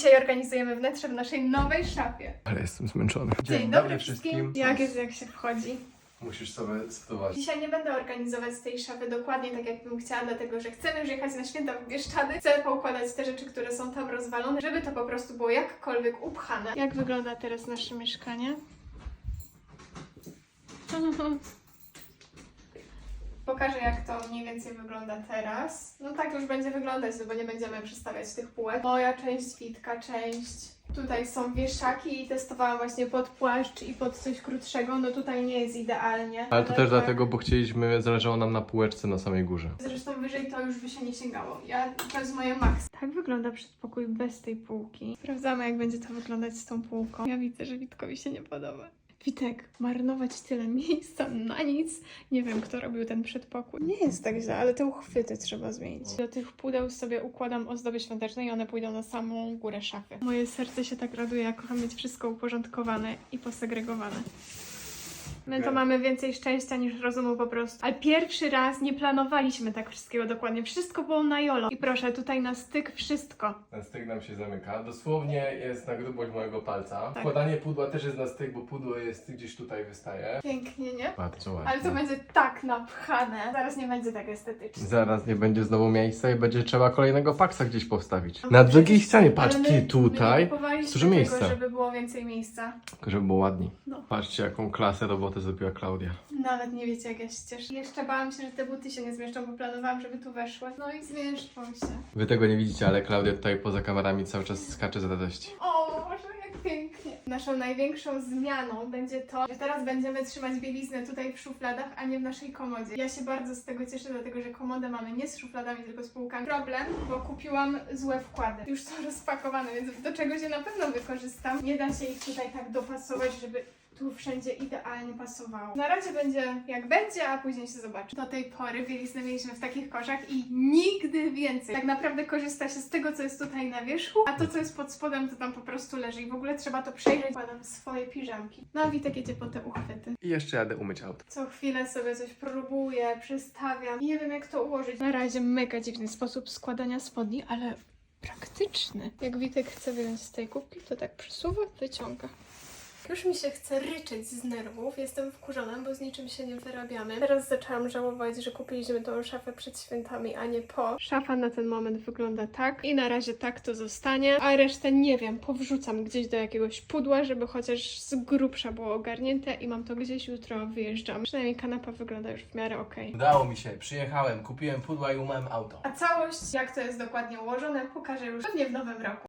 Dzisiaj organizujemy wnętrze w naszej nowej szafie. Ale jestem zmęczony. Dzień, dobry wszystkim. Jak jest, jak się wchodzi? Musisz sobie spróbować. Dzisiaj nie będę organizować tej szafy dokładnie tak, jak bym chciała, dlatego że chcemy już jechać na święta w Bieszczady. Chcę poukładać te rzeczy, które są tam rozwalone, żeby to po prostu było jakkolwiek upchane. Jak wygląda teraz nasze mieszkanie? Pokażę, jak to mniej więcej wygląda teraz. No tak już będzie wyglądać, no bo nie będziemy przestawiać tych półek. Moja część, Witka część. Tutaj są wieszaki i testowałam właśnie pod płaszcz i pod coś krótszego. No tutaj nie jest idealnie. Ale to też tak. dlatego, bo chcieliśmy, zależało nam na półeczce na samej górze. Zresztą wyżej to już by się nie sięgało. Ja, to jest moje maks. Tak wygląda przedpokój bez tej półki. Sprawdzamy, jak będzie to wyglądać z tą półką. Ja widzę, że Witkowi się nie podoba. Witek, marnować tyle miejsca na nic. Nie wiem, kto robił ten przedpokój. Nie jest tak źle, ale te uchwyty trzeba zmienić. Do tych pudeł sobie układam ozdoby świąteczne i one pójdą na samą górę szafy. Moje serce się tak raduje, ja kocham mieć wszystko uporządkowane i posegregowane. My to mamy więcej szczęścia niż rozumu po prostu. Ale pierwszy raz nie planowaliśmy tak wszystkiego dokładnie. Wszystko było na jolo. I proszę, tutaj na styk wszystko. Ten styk nam się zamyka. Dosłownie jest na grubość mojego palca. Tak. Wkładanie pudła też jest na styk, bo pudło jest gdzieś tutaj wystaje. Pięknie, nie? Bardzo ładnie. Ale to będzie tak napchane. Zaraz nie będzie tak estetycznie. Zaraz nie będzie znowu miejsca i będzie trzeba kolejnego paksa gdzieś postawić. No Na drugiej ścianie, patrz, Ale ty my- My tutaj. nie kupowaliśmy Dużo tego, miejsca. żeby było więcej miejsca. Tylko żeby było ładniej. No. Patrzcie, jaką klasę roboty zrobiła Klaudia. Nawet nie wiecie, jak ja się cieszę. Jeszcze bałam się, że te buty się nie zmieszczą, bo planowałam, żeby tu weszły. No i zmieszczą się. Wy tego nie widzicie, ale Klaudia tutaj poza kamerami cały czas skacze z radości. O, Boże, jak pięknie. Naszą największą zmianą będzie to, że teraz będziemy trzymać bieliznę tutaj w szufladach, a nie w naszej komodzie. Ja się bardzo z tego cieszę, dlatego że komodę mamy nie z szufladami, tylko z półkami. Problem, bo kupiłam złe wkłady. Już są rozpakowane, więc do czegoś je na pewno wykorzystam. Nie da się ich tutaj tak dopasować, żeby tu wszędzie idealnie pasowało. Na razie będzie jak będzie, a później się zobaczy. Do tej pory bieliznę mieliśmy w takich koszach i nigdy więcej. Tak naprawdę korzysta się z tego, co jest tutaj na wierzchu, a to, co jest pod spodem, to tam po prostu leży. I w ogóle trzeba to przejrzeć. Kładam swoje piżamki. No a Witek jedzie po te uchwyty. I jeszcze jadę umyć auto. Co chwilę sobie coś próbuję, przestawiam. Nie wiem, jak to ułożyć. Na razie mega dziwny sposób składania spodni, ale praktyczny. Jak Witek chce wyjąć z tej kubki, to tak przesuwa, wyciąga. Już mi się chce ryczeć z nerwów. Jestem wkurzona, bo z niczym się nie wyrabiamy. Teraz zaczęłam żałować, że kupiliśmy tą szafę przed świętami, a nie po. Szafa na ten moment wygląda tak i na razie tak to zostanie, a resztę nie wiem, powrzucam gdzieś do jakiegoś pudła, żeby chociaż z grubsza było ogarnięte i mam to gdzieś jutro wyjeżdżam. Przynajmniej kanapa wygląda już w miarę okej. Udało mi się, przyjechałem, kupiłem pudła i umyłem auto. A całość, jak to jest dokładnie ułożone, pokażę już pewnie w nowym roku.